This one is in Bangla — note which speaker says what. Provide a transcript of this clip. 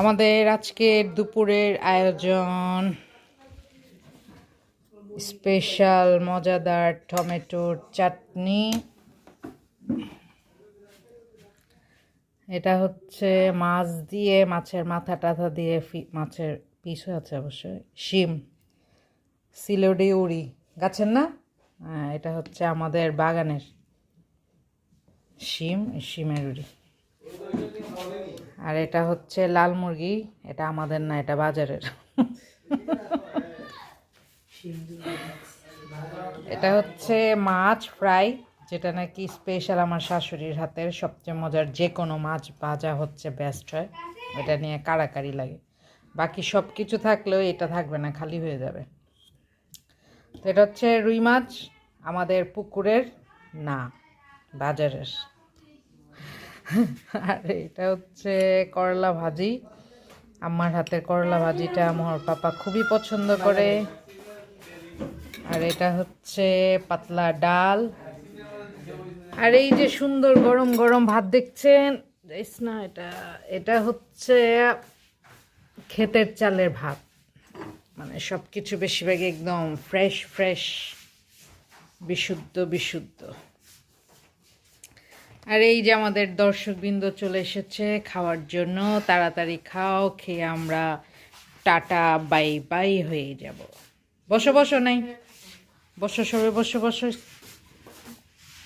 Speaker 1: আমাদের আজকের দুপুরের আয়োজন স্পেশাল মজাদার টমেটোর চাটনি। এটা হচ্ছে মাছ দিয়ে, মাছের মাথা টাথা দিয়ে মাছের পিস আছে অবশ্যই শিম, সিলোডি উড়ি, গাছের না? হ্যাঁ এটা হচ্ছে আমাদের বাগানের শিম, শিমের উড়ি। আর এটা হচ্ছে লাল মুরগি, এটা আমাদের না, এটা বাজারের। এটা হচ্ছে মাছ ফ্রাই, যেটা নাকি স্পেশাল আমার শাশুড়ির হাতের। সবচেয়ে মজার যে কোনো মাছ ভাজা হচ্ছে বেস্ট হয়। এটা নিয়ে কাড়াকাড়ি লাগে। বাকি সব কিছু থাকলেও এটা থাকবে না, খালি হয়ে যাবে। তো এটা হচ্ছে রুই মাছ, আমাদের পুকুরের না, বাজারের। আর, এটা হচ্ছে করলা ভাজি। আমার হাতের করলা ভাজিটা আমার পাপা খুবই পছন্দ করে। আর এটা হচ্ছে পাতলা ডাল। আর এই যে সুন্দর গরম গরম ভাত দেখছেন? না, এটা এটা হচ্ছে ক্ষেতের চালের ভাত। মানে সব কিছু বেশিরভাগই একদম ফ্রেশ ফ্রেশ বিশুদ্ধ বিশুদ্ধ। আর এই যে আমাদের দর্শকবৃন্দ চলে এসেছে খাওয়ার জন্য, তাড়াতাড়ি খাও, খেয়ে আমরা টাটা, বাই বাই হয়ে যাব। বসো বসো, নাই। বসো সবে বসো বসো।